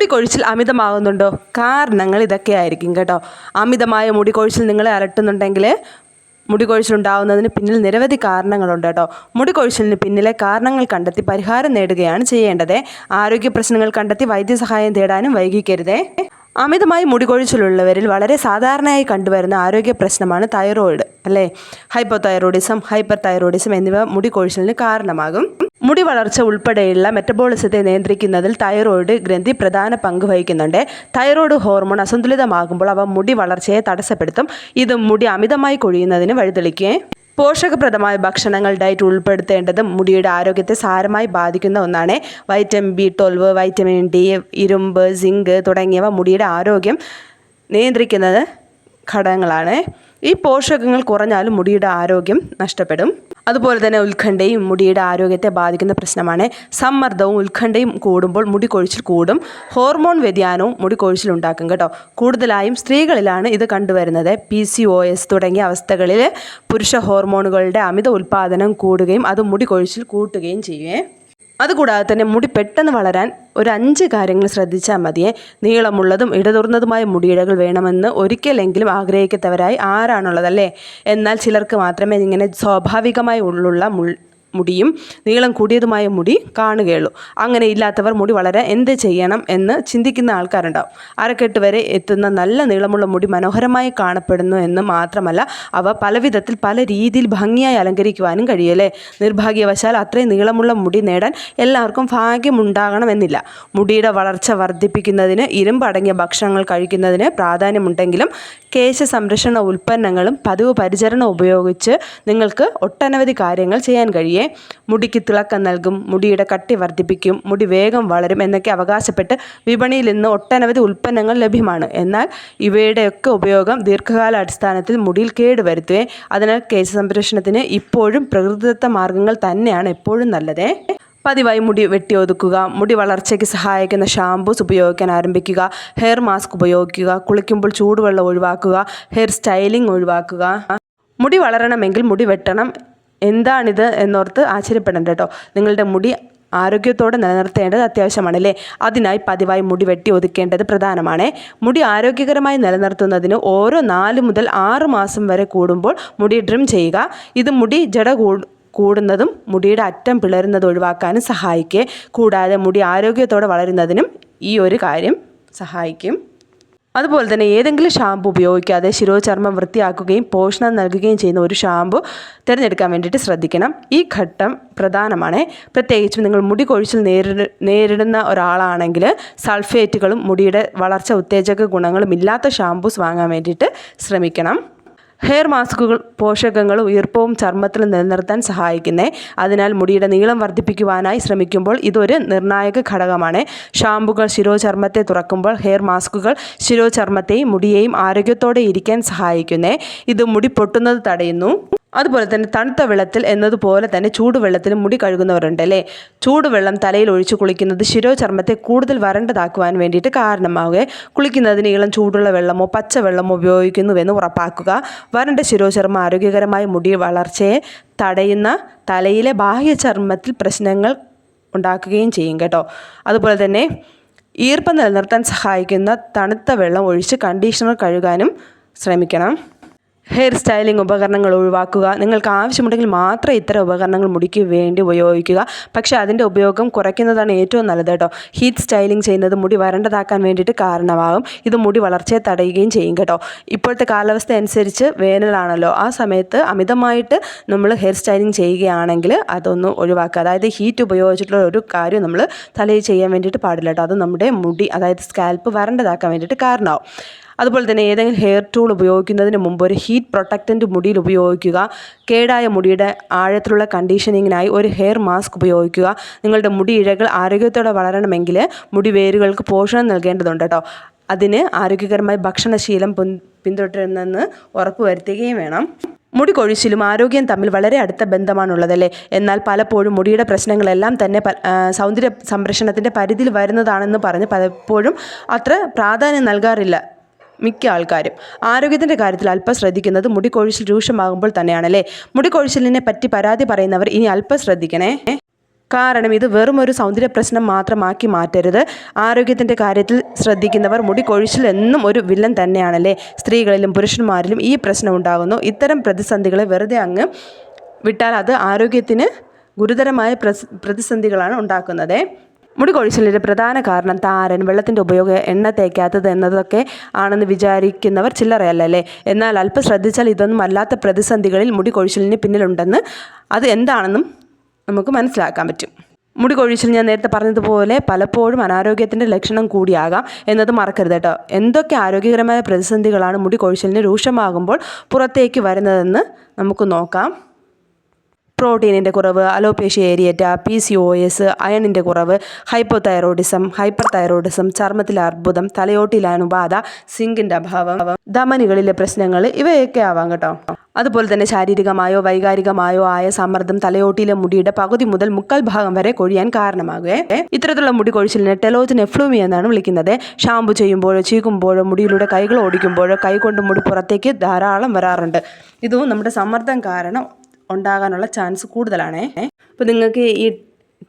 മുടി കൊഴിച്ചിൽ അമിതമാകുന്നുണ്ടോ? കാരണങ്ങൾ ഇതൊക്കെ ആയിരിക്കും കേട്ടോ. അമിതമായ മുടി കൊഴിച്ചിൽ നിങ്ങളെ അലട്ടുന്നുണ്ടെങ്കിൽ മുടി കൊഴിച്ചിലുണ്ടാവുന്നതിന് പിന്നിൽ നിരവധി കാരണങ്ങളുണ്ട് കേട്ടോ. മുടി കൊഴിച്ചിലിന് പിന്നിലെ കാരണങ്ങൾ കണ്ടെത്തി പരിഹാരം നേടുകയാണ് ചെയ്യേണ്ടത്. ആരോഗ്യ പ്രശ്നങ്ങൾ കണ്ടെത്തി വൈദ്യസഹായം തേടാനും വൈകിക്കരുതേ. അമിതമായി മുടികൊഴിച്ചിലുള്ളവരിൽ വളരെ സാധാരണയായി കണ്ടുവരുന്ന ആരോഗ്യ പ്രശ്നമാണ് തൈറോയിഡ് അല്ലേ? ഹൈപ്പോ തൈറോയിഡിസം ഹൈപ്പർ തൈറോയിഡിസം എന്നിവ മുടികൊഴിച്ചിലിന് കാരണമാകും. മുടി വളർച്ച ഉൾപ്പെടെയുള്ള മെറ്റബോളിസത്തെ നിയന്ത്രിക്കുന്നതിൽ തൈറോയിഡ് ഗ്രന്ഥി പ്രധാന പങ്ക് വഹിക്കുന്നുണ്ട്. തൈറോയിഡ് ഹോർമോൺ അസന്തുലിതമാകുമ്പോൾ അവ മുടി വളർച്ചയെ തടസ്സപ്പെടുത്തും. ഇത് മുടി അമിതമായി കൊഴിയുന്നതിന് വഴിതെളിക്കുകയും പോഷകപ്രദമായ ഭക്ഷണങ്ങൾ ഡയറ്റ് ഉൾപ്പെടുത്തേണ്ടതും മുടിയുടെ ആരോഗ്യത്തെ സാരമായി ബാധിക്കുന്ന ഒന്നാണ് vitamin B twelve vitamin D ഇരുമ്പ് സിങ്ക് തുടങ്ങിയവ മുടിയുടെ ആരോഗ്യം നിയന്ത്രിക്കുന്നത് ഘടകങ്ങളാണ്. ഈ പോഷകങ്ങൾ കുറഞ്ഞാലും മുടിയുടെ ആരോഗ്യം നഷ്ടപ്പെടും. അതുപോലെ തന്നെ ഉത്കണ്ഠയും മുടിയുടെ ആരോഗ്യത്തെ ബാധിക്കുന്ന പ്രശ്നമാണ്. സമ്മർദ്ദവും ഉത്കണ്ഠയും കൂടുമ്പോൾ മുടി കൊഴിച്ചിൽ കൂടും. ഹോർമോൺ വ്യതിയാനവും മുടി കൊഴിച്ചിൽ ഉണ്ടാക്കും കേട്ടോ. കൂടുതലായും സ്ത്രീകളിലാണ് ഇത് കണ്ടുവരുന്നത്. പി സി ഒ എസ് തുടങ്ങിയ അവസ്ഥകളിൽ പുരുഷ ഹോർമോണുകളുടെ അമിത ഉൽപ്പാദനം കൂടുകയും അത് മുടി കൊഴിച്ചിൽ കൂട്ടുകയും ചെയ്യുമേ അതുകൂടാതെ തന്നെ മുടി പെട്ടെന്ന് വളരാൻ ഒരു അഞ്ച് കാര്യങ്ങൾ ശ്രദ്ധിച്ചാൽ മതിയെ. നീളമുള്ളതും ഇടതുറന്നതുമായ മുടിയിഴകൾ വേണമെന്ന് ഒരിക്കലെങ്കിലും ആഗ്രഹിക്കാത്തവരായി ആരാണുള്ളതല്ലേ? എന്നാൽ ചിലർക്ക് മാത്രമേ ഇങ്ങനെ സ്വാഭാവികമായി ഉള്ളുള്ള മുടിയും നീളം കൂടിയതുമായ മുടി കാണുകയുള്ളൂ. അങ്ങനെ ഇല്ലാത്തവർ മുടി വളരെ എന്ത് ചെയ്യണം എന്ന് ചിന്തിക്കുന്ന ആൾക്കാരുണ്ടാവും. അരക്കെട്ട് വരെ എത്തുന്ന നല്ല നീളമുള്ള മുടി മനോഹരമായി കാണപ്പെടുന്നു എന്ന് മാത്രമല്ല അവ പലവിധത്തിൽ പല രീതിയിൽ ഭംഗിയായി അലങ്കരിക്കുവാനും കഴിയല്ലേ നിർഭാഗ്യവശാൽ അത്രയും നീളമുള്ള മുടി നേടാൻ എല്ലാവർക്കും ഭാഗ്യമുണ്ടാകണമെന്നില്ല. മുടിയുടെ വളർച്ച വർദ്ധിപ്പിക്കുന്നതിന് ഇരുമ്പടങ്ങിയ ഭക്ഷണങ്ങൾ കഴിക്കുന്നതിന് പ്രാധാന്യമുണ്ടെങ്കിലും കേശ സംരക്ഷണ ഉൽപ്പന്നങ്ങളും പതിവ് പരിചരണം ഉപയോഗിച്ച് നിങ്ങൾക്ക് ഒട്ടനവധി കാര്യങ്ങൾ ചെയ്യാൻ കഴിയേ. മുടിക്ക് തിളക്കം നൽകും മുടിയുടെ കട്ടി വർദ്ധിപ്പിക്കും മുടി വേഗം വളരും എന്നൊക്കെ അവകാശപ്പെട്ട് വിപണിയിൽ ഇന്ന് ഒട്ടനവധി ഉൽപ്പന്നങ്ങൾ ലഭ്യമാണ്. എന്നാൽ ഇവയുടെയൊക്കെ ഉപയോഗം ദീർഘകാലാടിസ്ഥാനത്തിൽ മുടിയിൽ കേടുവരുത്തുകയും അതിനാൽ കേശ സംരക്ഷണത്തിന് ഇപ്പോഴും പ്രകൃതിദത്ത മാർഗങ്ങൾ തന്നെയാണ് എപ്പോഴും നല്ലതേ. പതിവായി മുടി വെട്ടി ഒതുക്കുക മുടി വളർച്ചയ്ക്ക് സഹായിക്കുന്ന ഷാംപൂസ് ഉപയോഗിക്കാൻ ആരംഭിക്കുക ഹെയർ മാസ്ക് ഉപയോഗിക്കുക കുളിക്കുമ്പോൾ ചൂടുവെള്ളം ഒഴിവാക്കുക ഹെയർ സ്റ്റൈലിംഗ് ഒഴിവാക്കുക. മുടി വളരണമെങ്കിൽ മുടി വെട്ടണം. എന്താണിത് എന്നോർത്ത് ആശ്ചര്യപ്പെടേണ്ട കേട്ടോ. നിങ്ങളുടെ മുടി ആരോഗ്യത്തോടെ നിലനിർത്തേണ്ടത് അത്യാവശ്യമാണ് അല്ലേ അതിനായി പതിവായി മുടി വെട്ടി ഒതുക്കേണ്ടത് പ്രധാനമാണ്. മുടി ആരോഗ്യകരമായി നിലനിർത്തുന്നതിന് ഓരോ നാല് മുതൽ ആറ് മാസം വരെ കൂടുമ്പോൾ മുടി ഡ്രിം ചെയ്യുക. ഇത് മുടി ജട കൂടുന്നതും മുടിയുടെ അറ്റം പിളരുന്നത് ഒഴിവാക്കാനും സഹായിക്കുക കൂടാതെ മുടി ആരോഗ്യത്തോടെ വളരുന്നതിനും ഈ ഒരു കാര്യം സഹായിക്കും. അതുപോലെ തന്നെ ഏതെങ്കിലും ഷാമ്പു ഉപയോഗിക്കാതെ ശിരോചർമ്മം വൃത്തിയാക്കുകയും പോഷണം നൽകുകയും ചെയ്യുന്ന ഒരു ഷാമ്പു തിരഞ്ഞെടുക്കാൻ വേണ്ടിയിട്ട് ശ്രദ്ധിക്കണം. ഈ ഘട്ടം പ്രധാനമാണ്. പ്രത്യേകിച്ചും നിങ്ങൾ മുടി കൊഴിച്ചിൽ നേരിട നേരിടുന്ന ഒരാളാണെങ്കിൽ സൾഫേറ്റുകളും മുടിയുടെ വളർച്ച ഉത്തേജക ഗുണങ്ങളും ഇല്ലാത്ത ഷാമ്പൂസ് വാങ്ങാൻ വേണ്ടിയിട്ട് ശ്രമിക്കണം. ഹെയർ മാസ്കുകൾ പോഷകങ്ങളും ഈർപ്പവും ചർമ്മത്തിൽ നിലനിർത്താൻ സഹായിക്കുന്നേ. അതിനാൽ മുടിയുടെ നീളം വർദ്ധിപ്പിക്കുവാനായി ശ്രമിക്കുമ്പോൾ ഇതൊരു നിർണായക ഘടകമാണ്. ഷാമ്പുകൾ ശിരോചർമ്മത്തെ തുറക്കുമ്പോൾ ഹെയർ മാസ്കുകൾ ശിരോചർമ്മത്തെയും മുടിയെയും ആരോഗ്യത്തോടെ ഇരിക്കാൻ സഹായിക്കുന്നേ. ഇത് മുടി പൊട്ടുന്നത് തടയുന്നു. അതുപോലെ തന്നെ തണുത്ത വെള്ളത്തിൽ എന്നതുപോലെ തന്നെ ചൂടുവെള്ളത്തിൽ മുടി കഴുകുന്നവരുണ്ട് അല്ലേ? ചൂടുവെള്ളം തലയിൽ ഒഴിച്ച് കുളിക്കുന്നത് ശിരോചർമ്മത്തെ കൂടുതൽ വരണ്ടതാക്കുവാൻ വേണ്ടിയിട്ട് കാരണമാവുക കുളിക്കുന്നതിന് ഇളം ചൂടുള്ള വെള്ളമോ പച്ചവെള്ളമോ ഉപയോഗിക്കുന്നുവെന്ന് ഉറപ്പാക്കുക. വരണ്ട ശിരോചർമ്മ ആരോഗ്യകരമായ മുടി വളർച്ചയെ തടയുന്ന തലയിലെ ബാഹ്യ ചർമ്മത്തിൽ പ്രശ്നങ്ങൾ ഉണ്ടാക്കുകയും ചെയ്യും കേട്ടോ. അതുപോലെ തന്നെ ഈർപ്പം നിലനിർത്താൻ സഹായിക്കുന്ന തണുത്ത വെള്ളം ഒഴിച്ച് കണ്ടീഷണർ കഴുകാനും ശ്രമിക്കണം. ഹെയർ സ്റ്റൈലിംഗ് ഉപകരണങ്ങൾ ഒഴിവാക്കുക നിങ്ങൾക്ക് ആവശ്യമുണ്ടെങ്കിൽ മാത്രം ഇത്തരം ഉപകരണങ്ങൾ മുടിക്ക് വേണ്ടി ഉപയോഗിക്കുക. പക്ഷേ അതിന്റെ ഉപയോഗം കുറയ്ക്കുന്നതാണ് ഏറ്റവും നല്ലത് കേട്ടോ. ഹീറ്റ് സ്റ്റൈലിംഗ് ചെയ്യുന്നത് മുടി വരണ്ടതാക്കാൻ വേണ്ടിയിട്ട് കാരണമാകും. ഇത് മുടി വളർച്ചയെ തടയുകയും ചെയ്യും കേട്ടോ. ഇപ്പോഴത്തെ കാലാവസ്ഥ അനുസരിച്ച് വേനലാണല്ലോ. ആ സമയത്ത് അമിതമായിട്ട് നമ്മൾ ഹെയർ സ്റ്റൈലിംഗ് ചെയ്യുകയാണെങ്കിൽ അതൊന്ന് ഒഴിവാക്കുക. അതായത് ഹീറ്റ് ഉപയോഗിച്ചിട്ടുള്ള ഒരു കാര്യം നമ്മൾ തലയിൽ ചെയ്യാൻ വേണ്ടിയിട്ട് പാടില്ല കേട്ടോ. അത് നമ്മുടെ മുടി അതായത് സ്കാൽപ്പ് വരണ്ടതാക്കാൻ വേണ്ടിയിട്ട് കാരണമാവും. അതുപോലെ തന്നെ ഏതെങ്കിലും ഹെയർ ടൂൾ ഉപയോഗിക്കുന്നതിന് മുമ്പ് ഒരു ഹീറ്റ് പ്രൊട്ടക്റ്റന്റ് മുടിയിൽ ഉപയോഗിക്കുക. കേടായ മുടിയുടെ ആഴത്തിലുള്ള കണ്ടീഷനിങ്ങിനായി ഒരു ഹെയർ മാസ്ക് ഉപയോഗിക്കുക. നിങ്ങളുടെ മുടി ഇഴകൾ ആരോഗ്യത്തോടെ വളരണമെങ്കിൽ മുടി വേരുകൾക്ക് പോഷണം നൽകേണ്ടതുണ്ട് കേട്ടോ. അതിന് ആരോഗ്യകരമായ ഭക്ഷണശീലം പിന്തുടരുന്നെന്ന് ഉറപ്പുവരുത്തുകയും വേണം. മുടി കൊഴിച്ചിലും ആരോഗ്യം തമ്മിൽ വളരെ അടുത്ത ബന്ധമാണുള്ളതല്ലേ എന്നാൽ പലപ്പോഴും മുടിയുടെ പ്രശ്നങ്ങളെല്ലാം തന്നെ സൗന്ദര്യ സംരക്ഷണത്തിന്റെ പരിധിയിൽ വരുന്നതാണെന്ന് പറഞ്ഞ് പലപ്പോഴും അത്ര പ്രാധാന്യം നൽകാറില്ല. മിക്ക ആൾക്കാരും. ആരോഗ്യത്തിന്റെ കാര്യത്തിൽ അല്പം ശ്രദ്ധിക്കുന്നത് മുടി കൊഴിച്ചിൽ രൂക്ഷമാകുമ്പോൾ തന്നെയാണല്ലേ? മുടി കൊഴിച്ചിലിനെ പറ്റി പരാതി പറയുന്നവർ ഇനി അല്പം ശ്രദ്ധിക്കണേ. കാരണം ഇത് വെറും ഒരു സൗന്ദര്യ പ്രശ്നം മാത്രമാക്കി മാറ്റരുത്. ആരോഗ്യത്തിന്റെ കാര്യത്തിൽ ശ്രദ്ധിക്കുന്നവർ മുടി കൊഴിച്ചിൽ എന്നും ഒരു വില്ലൻ തന്നെയാണല്ലേ? സ്ത്രീകളിലും പുരുഷന്മാരിലും ഈ പ്രശ്നം ഉണ്ടാകുന്നു. ഇത്തരം പ്രതിസന്ധികളെ വെറുതെ അങ്ങ് വിട്ടാൽ അത് ആരോഗ്യത്തിന് ഗുരുതരമായ പ്രതിസന്ധികളാണ് ഉണ്ടാക്കുന്നത്. മുടി കൊഴിച്ചിലിന്റെ പ്രധാന കാരണം താരൻ വെള്ളത്തിന്റെ ഉപയോഗം എണ്ണ തേക്കാത്തത് എന്നതൊക്കെ ആണെന്ന് വിചാരിക്കുന്നവർ ചില്ലറയല്ലേ എന്നാൽ അല്പം ശ്രദ്ധിച്ചാൽ ഇതൊന്നും അല്ലാത്ത പ്രതിസന്ധികളിൽ മുടി കൊഴിച്ചിലിന് പിന്നിലുണ്ടെന്ന് അത് എന്താണെന്നും നമുക്ക് മനസ്സിലാക്കാൻ പറ്റും. മുടി കൊഴിച്ചിൽ ഞാൻ നേരത്തെ പറഞ്ഞതുപോലെ പലപ്പോഴും അനാരോഗ്യത്തിന്റെ ലക്ഷണം കൂടിയാകാം എന്നത് മറക്കരുത് കേട്ടോ. എന്തൊക്കെ ആരോഗ്യകരമായ പ്രതിസന്ധികളാണ് മുടി കൊഴിച്ചിലിന് രൂക്ഷമാകുമ്പോൾ പുറത്തേക്ക് വരുന്നതെന്ന് നമുക്ക് നോക്കാം. പ്രോട്ടീനിന്റെ കുറവ് alopecia areata P C O S അയണിന്റെ കുറവ് ഹൈപ്പോതൈറോയിഡിസം ഹൈപ്പർ തൈറോയിഡിസം ചർമ്മത്തിലെ അർബുദം തലയോട്ടിലെ അണുബാധ സിങ്കിന്റെ അഭാവം ധമനികളിലെ പ്രശ്നങ്ങൾ ഇവയൊക്കെ ആവാം കേട്ടോ. അതുപോലെ തന്നെ ശാരീരികമായോ വൈകാരികമായോ ആയ സമ്മർദ്ദം തലയോട്ടിയിലെ മുടിയുടെ പകുതി മുതൽ മുക്കാൽ ഭാഗം വരെ കൊഴിയാൻ കാരണമാകുകയെ. ഇത്തരത്തിലുള്ള മുടി കൊഴിച്ചിലിനെ ടെലോജൻ എഫ്ലൂമി എന്നാണ് വിളിക്കുന്നത്. ഷാമ്പു ചെയ്യുമ്പോഴോ ചീകുമ്പോഴോ മുടിയിലൂടെ കൈകൾ ഓടിക്കുമ്പോഴോ കൈകൊണ്ട് മുടി പുറത്തേക്ക് ധാരാളം വരാറുണ്ട്. ഇതും നമ്മുടെ സമ്മർദ്ദം കാരണം ഉണ്ടാകാനുള്ള ചാൻസ് കൂടുതലാണേ. അപ്പോൾ നിങ്ങൾക്ക് ഈ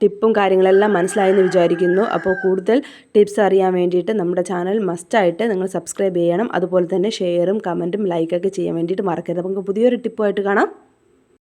ടിപ്പും കാര്യങ്ങളെല്ലാം മനസ്സിലായെന്ന് വിചാരിക്കുന്നു. അപ്പോൾ കൂടുതൽ ടിപ്സ് അറിയാൻ വേണ്ടിയിട്ട് നമ്മുടെ ചാനൽ മസ്റ്റായിട്ട് നിങ്ങൾ സബ്സ്ക്രൈബ് ചെയ്യണം. അതുപോലെ തന്നെ ഷെയറും കമന്റും ലൈക്കൊക്കെ ചെയ്യാൻ വേണ്ടിയിട്ട് മറക്കരുത്. നമുക്ക് പുതിയൊരു ടിപ്പുമായിട്ട് കാണാം.